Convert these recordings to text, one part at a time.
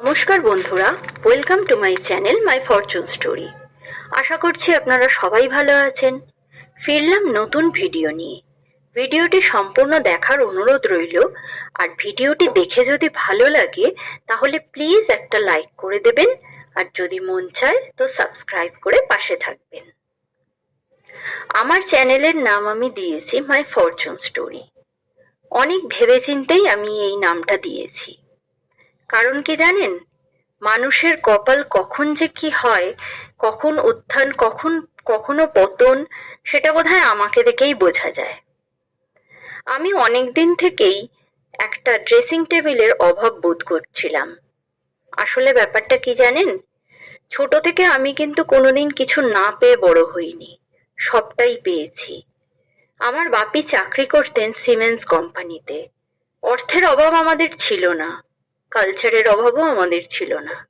নমস্কার বন্ধুরা welcome to my channel my fortune story আশা করছি আপনারা সবাই ভালো আছেন। ফিরলাম নতুন ভিডিও নিয়ে। ভিডিওটি সম্পূর্ণ দেখার অনুরোধ রইল, আর ভিডিওটি দেখে যদি ভালো লাগে, তাহলে প্লিজ একটা লাইক করে দেবেন, আর যদি মন চায়, তো সাবস্ক্রাইব করে পাশে থাকবেন। আমার চ্যানেলের নাম আমি দিয়েছি মাই ফরচুন স্টোরি অনেক ভেবেচিন্তেই আমি এই নামটা দিয়েছি। কারণ কি জানেন? মানুষের কপাল কখন যে কি হয়, কখন উত্থান, কখন, কখনো পতন, সেটা বোধহয় আমাকে দেখেই বোঝা যায়। আমি অনেক দিন থেকেই একটা ড্রেসিং টেবিলের অভাব বোধ করছিলাম। আসলে ব্যাপারটা কি জানেন? ছোট থেকে আমি কিন্তু কোনোদিন কিছু না পেয়ে বড় হইনি। সবটাই পেয়েছি। আমার বাপি চাকরি করতেন সিমেন্স কোম্পানিতে। অর্থের অভাব আমাদের ছিল না। কালচারের অভাবও আমাদের ছিল না।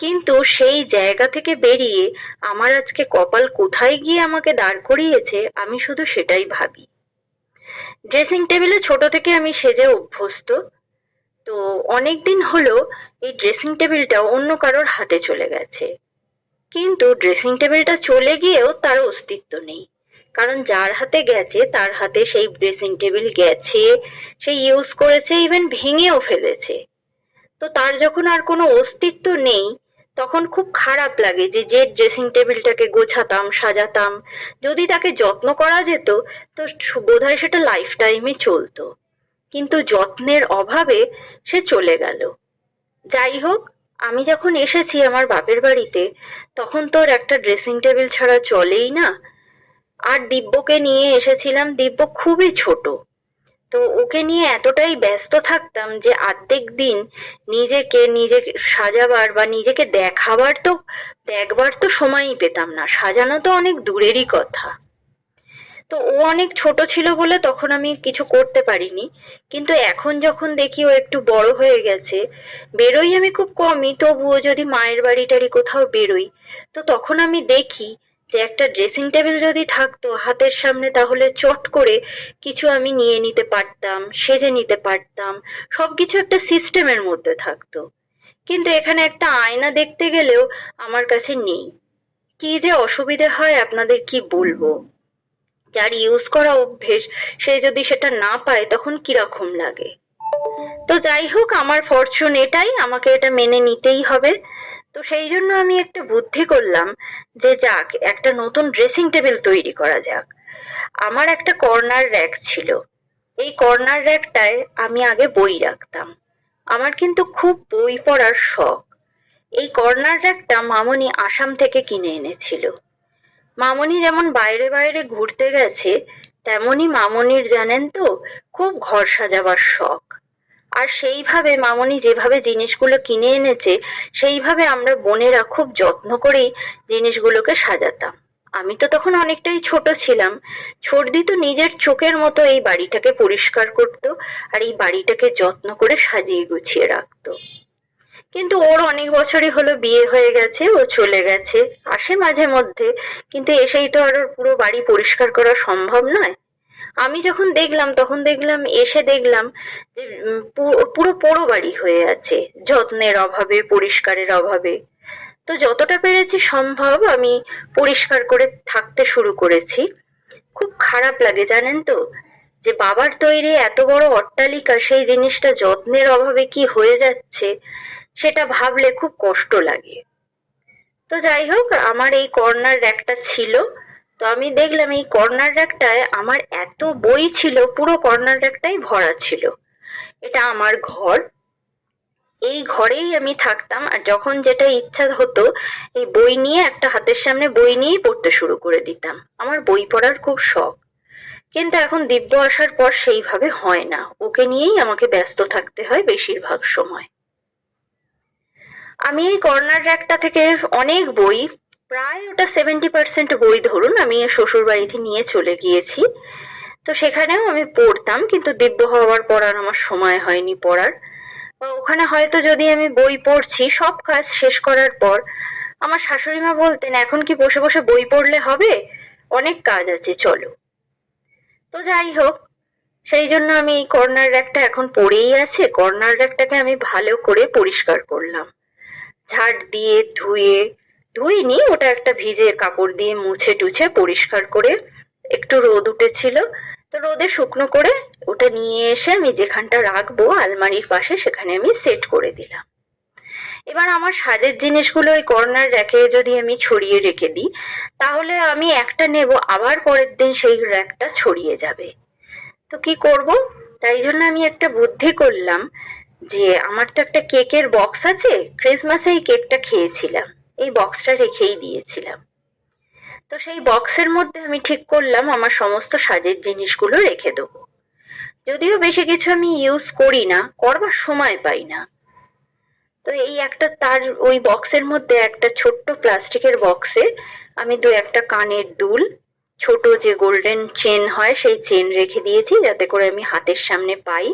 কিন্তু সেই জায়গা থেকে বেরিয়ে আমার আজকে কপাল কোথায় গিয়ে আমাকে দাঁড় করিয়েছে, আমি শুধু সেটাই ভাবি। ড্রেসিং টেবিলে ছোট থেকে আমি সেজে অভ্যস্ত। তো অনেক দিন হলো এই ড্রেসিং টেবিলটা অন্য কারোর হাতে চলে গেছে। কিন্তু ড্রেসিং টেবিলটা চলে গিয়েও তার অস্তিত্ব নেই। কারণ যার হাতে গেছে, তার হাতে সেই ড্রেসিং টেবিল গেছে, সে ইউজ করেছে ইভেন ভেঙেও ফেলেছে। তো তার যখন আর কোনো অস্তিত্ব নেই, তখন খুব খারাপ লাগে যে যে ড্রেসিং টেবিলটাকে গোছাতাম, সাজাতাম। যদি তাকে যত্ন করা যেত, তো বোধহয় সেটা লাইফ টাইমে চলতো। কিন্তু যত্নের অভাবে সে চলে গেল। যাই হোক, আমি যখন এসেছি আমার বাপের বাড়িতে, তখন তোর একটা ড্রেসিং টেবিল ছাড়া চলেই না। আর দিব্যকে নিয়ে এসেছিলাম, দিব্য খুবই ছোট। তো ওকে নিয়ে এতটাই ব্যস্ত থাকতাম যে আর্ধেক দিন নিজেকে নিজে সাজাবার বা নিজেকে দেখাবার তো, দেখবার তো সময়ই পেতাম না। সাজানো তো অনেক দূরেরই কথা। তো ও অনেক ছোট ছিল বলে তখন আমি কিছু করতে পারিনি। কিন্তু এখন যখন দেখি ও একটু বড় হয়ে গেছে, বেরোই আমি খুব কমই, তবুও যদি মায়ের বাড়ি টাড়ি কোথাও বেরোই, তো তখন আমি দেখি যে একটা ড্রেসিং টেবিল যদি থাকতো হাতের সামনে, তাহলে চট করে কিছু আমি নিয়ে নিতে পারতাম, সেজে নিতে পারতাম সব কিছু একটা সিস্টেমের মধ্যে থাকতো। কিন্তু এখানে একটা আয়না দেখতে গেলেও আমার কাছে নেই। কি যে অসুবিধে হয়, আপনাদের কি বলব? যার ইউজ করা অভ্যেস, সে যদি সেটা না পায়, তখন কীরকম লাগে? তো যাই হোক, আমার ফরচুন এটাই, আমাকে এটা মেনে নিতেই হবে। তো সেই জন্য আমি একটা বুদ্ধি করলাম যে যাক, একটা নতুন ড্রেসিং টেবিল তৈরি করা যাক। আমার একটা কর্নার র্যাক ছিল। এই কর্নার র্যাকটায় আমি আগে বই রাখতাম। আমার কিন্তু খুব বই পড়ার শখ। এই কর্নার র্যাকটা মামনি আসাম থেকে কিনে এনেছিল। মামনি যেমন বাইরে বাইরে ঘুরতে গেছে, তেমনি মামনির জানেন তো, খুব ঘর সাজাবার শখ। আর সেইভাবে মামনি যেভাবে জিনিসগুলো কিনে এনেছে, সেইভাবে আমরা বোনেরা খুব যত্ন করেই জিনিসগুলোকে সাজাতাম। আমি তো তখন অনেকটাই ছোট ছিলাম। ছর্দি তো নিজের চোখের মতো এই বাড়িটাকে পরিষ্কার করত আর এই বাড়িটাকে যত্ন করে সাজিয়ে গুছিয়ে রাখত। কিন্তু ওর অনেক বছরই হলো বিয়ে হয়ে গেছে, ও চলে গেছে, আসে মাঝে মধ্যে। কিন্তু এসেই তো আর পুরো বাড়ি পরিষ্কার করা সম্ভব নয়। আমি যখন দেখলাম, তখন দেখলাম, এসে দেখলাম যে পুরো পোড়ো বাড়ি হয়ে আছে, যত্নের অভাবে, পরিষ্কারের অভাবে। তো যতটা পেরেছি সম্ভব আমি পরিষ্কার করে থাকতে শুরু করেছি। খুব খারাপ লাগে, জানেন তো? যে, বাবার তৈরি এত বড় অট্টালিকা, সেই জিনিসটা যত্নের অভাবে কি হয়ে যাচ্ছে, সেটা ভাবলে খুব কষ্ট লাগে। তো যাই হোক, আমার এই কর্নার র্যাকটা ছিল। তো আমি দেখলাম এই কর্নার র্যাকটায় আমার এত বই ছিল, পুরো কর্নার র্যাকটাই ভরা ছিল। এটা আমার ঘর। এই ঘরেই আমি থাকতাম আর যখন যেটা ইচ্ছা হতো, এই বই নিয়ে একটা হাতের সামনে বই নিয়েই পড়তে শুরু করে দিতাম। আমার বই পড়ার খুব শখ। কিন্তু এখন দিব্য আসার পর সেইভাবে হয় না। ওকে নিয়েই আমাকে ব্যস্ত থাকতে হয় বেশিরভাগ সময়। আমি এই কর্নার র্যাকটা থেকে অনেক বই প্রায় ওটা সেভেন্টি পার্সেন্ট বই ধরুন, আমি শ্বশুর বাড়িতে নিয়ে চলে গিয়েছি। তো সেখানেও আমি পড়তাম, কিন্তু দিব্য হওয়ার পর আর আমার সময় হয়নি পড়ার। বা ওখানে হয়তো যদি আমি বই পড়ছি, সব কাজ শেষ করার পর আমার শাশুড়ি মা বলতেন, এখন কি বসে বসে বই পড়লে হবে? অনেক কাজ আছে, চলো। তো যাই হোক, সেই জন্য আমি এই কর্নার র্যাকটা এখন পড়েই আছে। কর্নার র্যাকটাকে আমি ভালো করে পরিষ্কার করলাম। ঝাড় দিয়ে, ধুয়ে ধুইনি ওটা একটা ভিজে কাপড় দিয়ে মুছে টুছে পরিষ্কার করে একটু রোদ উঠেছিল। তো রোদে শুকনো করে ওটা নিয়ে এসে আমি যেখানটা রাখব আলমারির পাশে সেখানে আমি সেট করে দিলাম। এবার আমার সাজের জিনিসগুলো ওই কর্নার র্যাকে যদি আমি ছড়িয়ে রেখে দিই, তাহলে আমি একটা নেব, আবার পরের দিন সেই র্যাকটা ছড়িয়ে যাবে। তো কি করব? তাই জন্য আমি একটা বুদ্ধি করলাম যে আমার তো একটা কেকের বক্স আছে ক্রিসমাসে এই কেকটা খেয়েছিলাম। এই বক্সটা রেখেই দিয়েছিলাম। তো সেই বক্সের মধ্যে আমি ঠিক করলাম, আমার সমস্ত সাজের জিনিসগুলো রেখে দেবো। যদিও বেশি কিছু আমি ইউজ করি না, করবার সময় পাই না। তো এই একটা তার, ওই বক্সের মধ্যে একটা ছোট্ট প্লাস্টিকের বক্সে আমি দু একটা কানের দুল, ছোট যে গোল্ডেন চেন হয়, সেই চেন রেখে দিয়েছি, যাতে করে আমি হাতের সামনে পাই।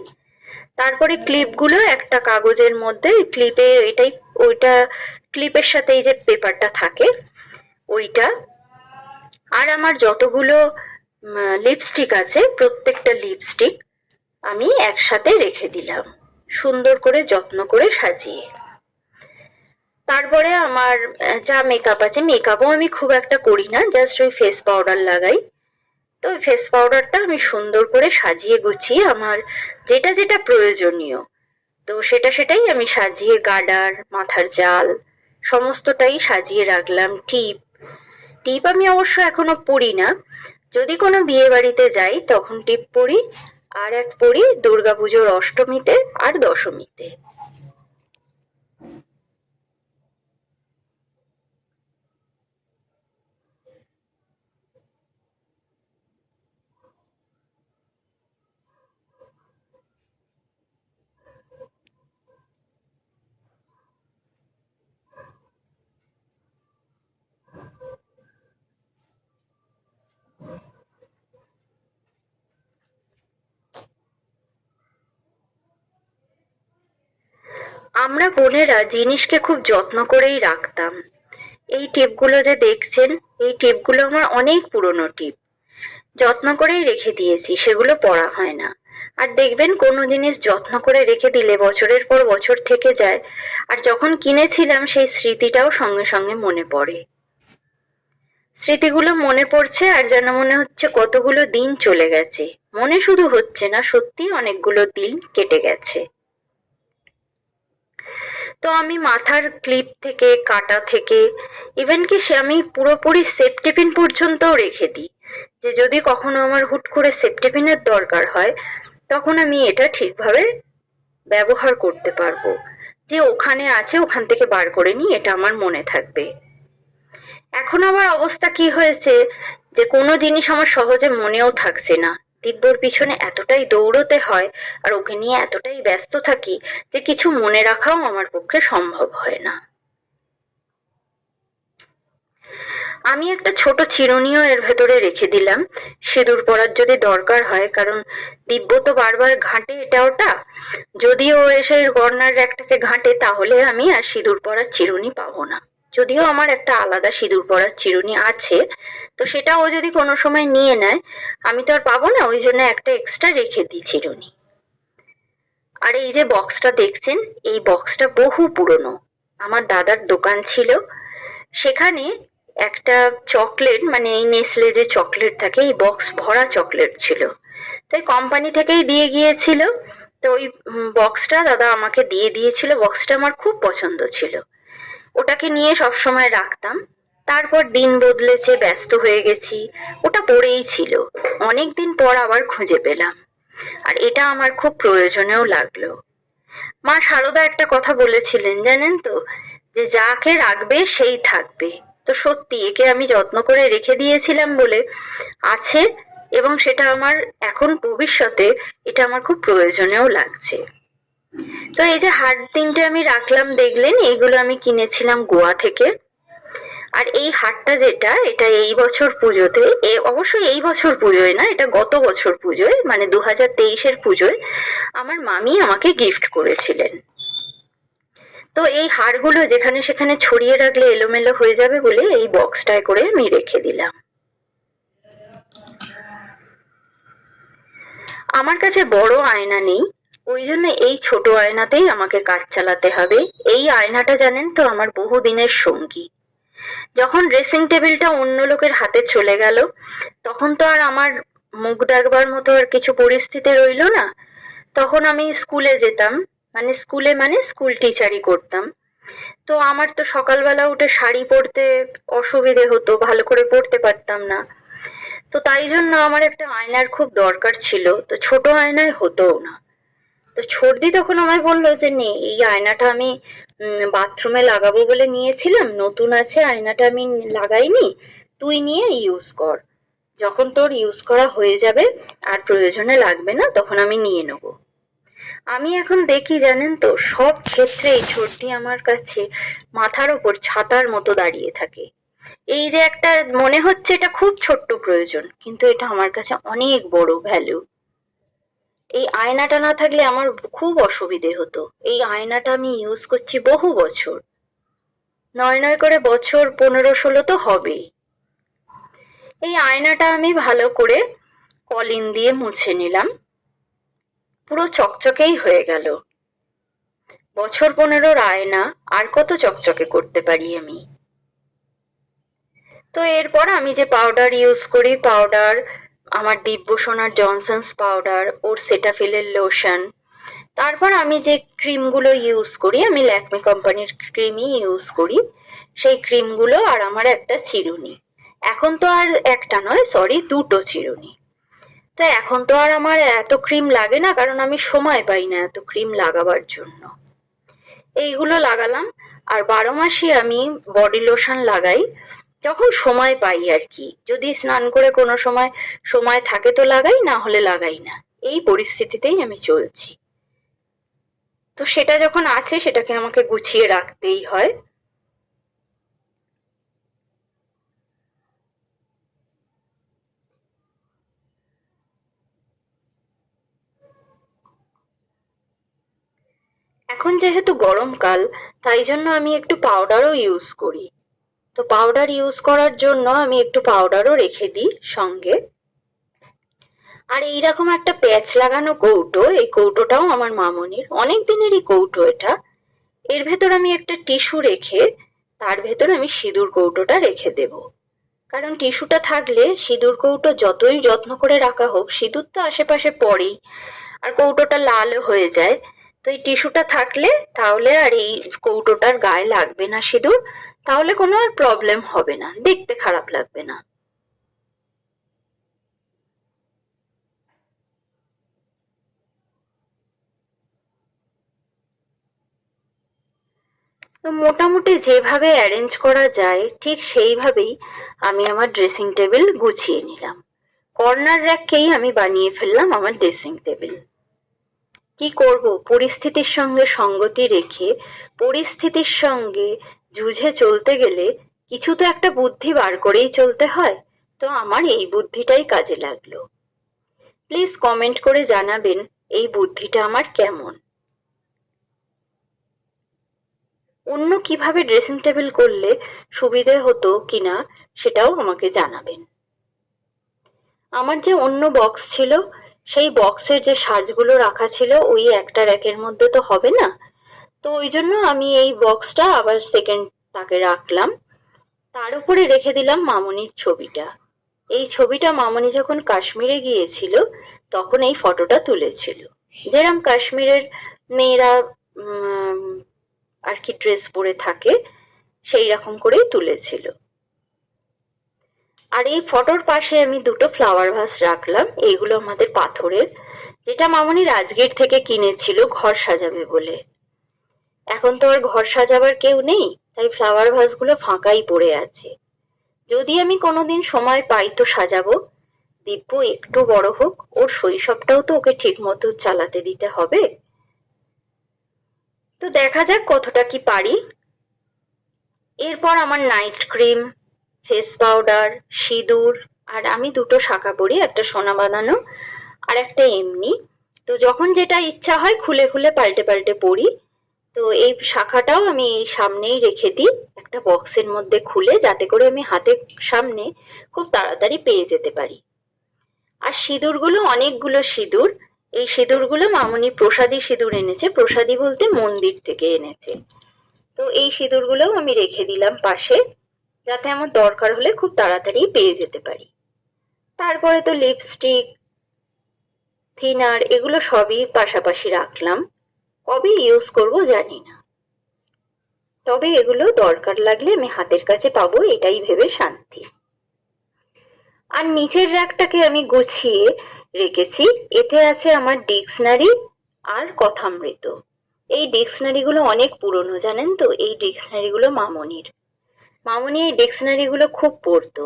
তারপরে ক্লিপগুলো একটা কাগজের মধ্যে ক্লিপে এটাই, ওইটা ক্লিপের সাথে এই যে পেপারটা থাকে, ওইটা। আর আমার যতগুলো লিপস্টিক আছে, প্রত্যেকটা লিপস্টিক আমি একসাথে রেখে দিলাম। সুন্দর করে যত্ন করে সাজিয়ে। তারপরে আমার যা মেকআপ আছে মেকআপও আমি খুব একটা করি না জাস্ট ওই ফেস পাউডার লাগাই। তো ওই ফেস পাউডারটা আমি সুন্দর করে সাজিয়ে গুছিয়ে আমার যেটা যেটা প্রয়োজনীয়, তো সেটা সেটাই আমি সাজিয়ে গার্ডার মাথার জাল সমস্তটাই সাজিয়ে রাখলাম, টিপ। টিপ আমি অবশ্য এখনও পড়ি না। যদি কোনো বিয়ে বাড়িতে যাই, তখন টিপ পরি আর এক পরি দুর্গাপুজোর অষ্টমীতে আর দশমীতে। আমরা বোনেরা জিনিসকে খুব যত্ন করেই রাখতাম। এই টিপগুলো যে দেখছেন, এই টিপগুলো আমার অনেক পুরনো টিপ। যত্ন করেই রেখে দিয়েছি, সেগুলো পড়া হয় না। আর দেখবেন, কোনো জিনিস যত্ন করে রেখে দিলে বছরের পর বছর থেকে যায়, আর যখন কিনেছিলাম, সেই স্মৃতিটাও সঙ্গে সঙ্গে মনে পড়ে। স্মৃতিগুলো মনে পড়ছে, আর যেন মনে হচ্ছে কতগুলো দিন চলে গেছে। মনে শুধু হচ্ছে না সত্যি অনেকগুলো দিন কেটে গেছে। তো আমি মাথার ক্লিপ থেকে, কাটা থেকে ইভেন কি সে আমি পুরোপুরি সেফটি পিন পর্যন্তও রেখে দিই। যে যদি কখনো আমার হুট করে সেফটি পিনের দরকার হয়, তখন আমি এটা ঠিকভাবে ব্যবহার করতে পারব। যে ওখানে আছে, ওখান থেকে বার করে নিই, এটা আমার মনে থাকবে। এখন আমার অবস্থা কি হয়েছে? যে কোনো জিনিস আমার সহজে মনেও থাকছে না। দিব্যর পিছনে এতটাই দৌড়তে হয় আর ওকে নিয়ে এতটাই ব্যস্ত থাকি যে কিছু মনে রাখাও আমার পক্ষে সম্ভব হয় না। আমি একটা ছোট চিরুনিও এর ভেতরে রেখে দিলাম। সিঁদুর পরার যদি দরকার হয়, কারণ দিব্য তো বারবার ঘাঁটে এটা ওটা। যদিও এসে গর্নার একটাকে ঘাঁটে, তাহলে আমি আর সিঁদুর পরার চিরুনি পাবো না। যদিও আমার একটা আলাদা সিঁদুর পরার চিরুনি আছে তো সেটা ও যদি কোনো সময় নিয়ে নেয়, আমি তো আর পাবো না, ওই জন্য একটা এক্সট্রা রেখে দিই চিরুনি আর এই যে বক্সটা দেখছেন, এই বক্সটা বহু পুরনো। আমার দাদার দোকান ছিল। সেখানে একটা চকলেট মানে এই নেসলে যে চকলেট থাকে, এই বক্স ভরা চকলেট ছিল। তাই কোম্পানি থেকেই দিয়ে গিয়েছিল। তো ওই বক্সটা দাদা আমাকে দিয়ে দিয়েছিল। বক্সটা আমার খুব পছন্দ ছিল। ওটাকে নিয়ে সবসময় রাখতাম। তারপর দিন বদলেছে, ব্যস্ত হয়ে গেছি। ওটা পড়েই ছিল। অনেক দিন পর আবার খুঁজে পেলাম। আর এটা আমার খুব প্রয়োজনেও লাগল। মা সারদা একটা কথা বলেছিলেন, জানেন তো? যে যাকে রাখবে, সেই থাকবে। তো সত্যি, একে আমি যত্ন করে রেখে দিয়েছিলাম বলে আছে এবং সেটা আমার এখন ভবিষ্যতে এটা আমার খুব প্রয়োজনেও লাগছে। তো এই যে হার তিনটে আমি রাখলাম, দেখলেন? এইগুলো আমি কিনেছিলাম গোয়া থেকে। আর এই হারটা যেটা, এটা এই বছর পুজোতে, এ অবশ্যই এই বছর পুজোয় না, এটা গত বছর পুজোয় মানে দু হাজার তেইশের পুজোয় আমার মামি আমাকে গিফট করেছিলেন। তো এই হারগুলো যেখানে সেখানে ছড়িয়ে রাখলে এলোমেলো হয়ে যাবে বলে এই বক্সটায় করে আমি রেখে দিলাম। আমার কাছে বড় আয়না নেই, ওই জন্য এই ছোট আয়নাতেই আমাকে কাজ চালাতে হবে। এই আয়নাটা জানেন তো, আমার বহুদিনের সঙ্গী। যখন ড্রেসিং টেবিলটা অন্য লোকের হাতে চলে গেল, তখন তো আর আমার মুখ ডাকবার মতো আর কিছু পরিস্থিতি রইল না। তখন আমি স্কুলে যেতাম মানে স্কুলে মানে স্কুল টিচারই করতাম। তো আমার তো সকালবেলা উঠে শাড়ি পরতে অসুবিধে হতো, ভালো করে পরতে পারতাম না। তো তাই জন্য আমার একটা আয়নার খুব দরকার ছিল, তো ছোট আয়নায় হতোও না। তো ছর্দি তখন আমায় বলল যে, নে, এই আয়নাটা আমি বাথরুমে লাগাবো বলে নিয়েছিলাম। নতুন আছে, আয়নাটা আমি লাগাইনি। তুই নিয়ে ইউজ কর। যখন তোর ইউজ করা হয়ে যাবে আর প্রয়োজনে লাগবে না, তখন আমি নিয়ে নেব। আমি এখন দেখি, জানেন তো, সব ক্ষেত্রেই ছর্দি আমার কাছে মাথার ওপর ছাতার মতো দাঁড়িয়ে থাকে। এই যে একটা, মনে হচ্ছে এটা খুব ছোট্ট প্রয়োজন, কিন্তু এটা আমার কাছে অনেক বড় ভ্যালু এই আয়নাটা না থাকলে আমার খুব অসুবিধে হতো। এই আয়নাটা আমি ইউজ করছি বহু বছর। নয় নয় করে বছর, পনেরো, ষোলো তো হবেই। এই আয়নাটা আমি ভালো করে কলিন দিয়ে মুছে নিলাম। পুরো চকচকেই হয়ে গেল। বছর পনেরোর আয়না, আর কত চকচকে করতে পারি আমি? তো এরপর আমি যে পাউডার ইউজ করি পাউডার আমার দিব্য সোনার জনসন্স পাউডার ওর সেটাফিলের লোশন তারপর আমি যে ক্রিমগুলো ইউজ করি, আমি ল্যাকমে কোম্পানির ক্রিমই ইউজ করি, সেই ক্রিমগুলো আর আমার একটা চিরুনি। এখন তো আর একটা নয় সরি দুটো চিরুনি। তো এখন তো আর আমার এত ক্রিম লাগে না, কারণ আমি সময় পাই না এত ক্রিম লাগাবার জন্য। এইগুলো লাগালাম, আর বারো মাসই আমি বডি লোশন লাগাই। যখন সময় পাই আর কি। যদি স্নান করে কোনো সময় সময় থাকে তো লাগাই, না হলে লাগাই না। এই পরিস্থিতিতেই আমি চলছি। তো সেটা যখন আছে, সেটাকে আমাকে গুছিয়ে রাখতেই হয়। এখন যেহেতু গরমকাল, তাই জন্য আমি একটু পাউডারও ইউজ করি। তো পাউডার ইউজ করার জন্য আমি একটু পাউডারও রেখে দিই সঙ্গে। আর এইরকম একটা প্যাচ লাগানো কৌটো, এই কৌটোটাও আমার মামনির। অনেক দিনেরই কৌটো এটা। এর ভেতর আমি একটা টিস্যু রেখে, তার ভেতর আমি সিঁদুর কৌটোটা রেখে দেব। কারণ টিস্যুটা থাকলে সিঁদুর কৌটো যতই যত্ন করে রাখা হোক, সিঁদুর তো আশেপাশে পড়েই, আর কৌটোটা লাল হয়ে যায়। তো এই টিস্যুটা থাকলে তাহলে আর এই কৌটোটার গায়ে লাগবে না সিঁদুর। তাহলে কোনো আর প্রবলেম হবে না। দেখতে খারাপ লাগবে না। তো মোটামুটি যেভাবে অ্যারেঞ্জ করা যায়, ঠিক সেইভাবেই আমি আমার ড্রেসিং টেবিল গুছিয়ে নিলাম। কর্নার র্যাককেই আমি বানিয়ে ফেললাম আমার ড্রেসিং টেবিল কি করব? পরিস্থিতির সঙ্গে সঙ্গতি রেখে, পরিস্থিতির সঙ্গে যুঝে চলতে গেলে কিছু তো একটা বুদ্ধি বার করেই চলতে হয়। তো আমার এই বুদ্ধিটাই কাজে লাগল। প্লিজ কমেন্ট করে জানাবেন এই বুদ্ধিটা আমার কেমন। অন্য কীভাবে ড্রেসিং টেবিল করলে সুবিধে হতো কিনা সেটাও আমাকে জানাবেন। আমার যে অন্য বক্স ছিল, সেই বক্সের যে সাজগুলো রাখা ছিল, ওই একটা র্যাকের মধ্যে তো হবে না? তো ওই জন্য আমি এই বক্সটা আবার সেকেন্ড তাকে রাখলাম। তার উপরে রেখে দিলাম মামনির ছবিটা। এই ছবিটা মামনি যখন কাশ্মীরে গিয়েছিল, তখন এই ফটোটা তুলেছিল। যেরম কাশ্মীরের মেয়েরা আর কি ড্রেস পরে থাকে, সেই রকম করেই তুলেছিল। আর এই ফটোর পাশে আমি দুটো ফ্লাওয়ার ভাস রাখলাম, এইগুলো আমাদের পাথরের, যেটা মামনি রাজগীর থেকে কিনেছিল, ঘর সাজাবে বলে। এখন তো আর ঘর সাজাবার কেউ নেই, তাই ফ্লাওয়ার ভাসগুলো ফাঁকাই পড়ে আছে। যদি আমি কোনোদিন সময় পাই তো সাজাবো। দিব্য একটু বড় হোক, ওর শৈশবটাও তো ওকে ঠিক মতো চালাতে দিতে হবে। তো দেখা যাক কতটা কি পারি। এরপর আমার নাইট ক্রিম ফেস পাউডার সিঁদুর, আর আমি দুটো শাখা পরি, একটা সোনা বানানো আর একটা এমনি। তো যখন যেটা ইচ্ছা হয় খুলে খুলে পাল্টে পাল্টে পড়ি তো এই শাখাটাও আমি সামনেই রেখে দিই। একটা বক্সের মধ্যে খুলে যাতে করে আমি হাতের সামনে খুব তাড়াতাড়ি পেয়ে যেতে পারি। আর সিঁদুরগুলো, অনেকগুলো সিঁদুর। এই সিঁদুরগুলো মামনি প্রসাদী সিঁদুর এনেছে। প্রসাদী বলতে মন্দির থেকে এনেছে। তো এই সিঁদুরগুলোও আমি রেখে দিলাম পাশে, যাতে আমার দরকার হলে খুব তাড়াতাড়ি পেয়ে যেতে পারি। তারপরে তো লিপস্টিক থিনার এগুলো সবই পাশাপাশি রাখলাম। কবে ইউজ করব জানি না। তবে এগুলো দরকার লাগলে আমি হাতের কাছে পাবো, এটাই ভেবে শান্তি। আর নিচের র্যাকটাকে আমি গুছিয়ে রেখেছি, এতে আছে আমার ডিকশনারি আর কথামৃত। এই ডিকশনারিগুলো অনেক পুরনো, জানেন তো? এই ডিকশনারিগুলো মামনির। মামনি এই ডিকশনারিগুলো খুব পড়তো।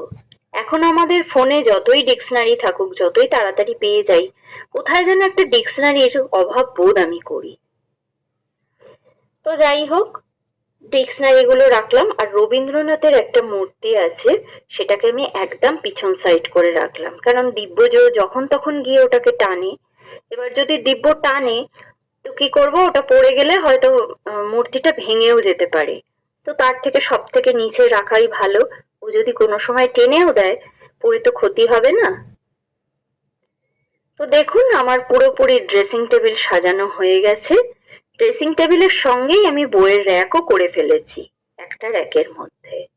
এখন আমাদের ফোনে যতই ডিকশনারি থাকুক, যতই তাড়াতাড়ি পেয়ে যাই, কোথায় যেন একটা ডিকশনারির অভাব বোধ আমি করি। তো যাই হোক ডিকশনারিগুলো রাখলাম। আর রবীন্দ্রনাথের একটা মূর্তি আছে, সেটাকে আমি একদম পিছন সাইড করে রাখলাম। কারণ দিব্যজ যখন তখন গিয়ে ওটাকে টানে। এবার যদি দিব্য টানে, তো কি করব? ওটা পড়ে গেলে হয়তো মূর্তিটা ভেঙেও যেতে পারে। তো তার থেকে সব থেকে নিচে রাখাই ভালো। ও যদি কোনো সময় টেনেও দেয়, পরে তো ক্ষতি হবে না। তো দেখুন, আমার পুরোপুরি ড্রেসিং টেবিল সাজানো হয়ে গেছে। ড্রেসিং টেবিলের সঙ্গেই আমি বইয়ের র্যাকও করে ফেলেছি একটা র্যাকের মধ্যে।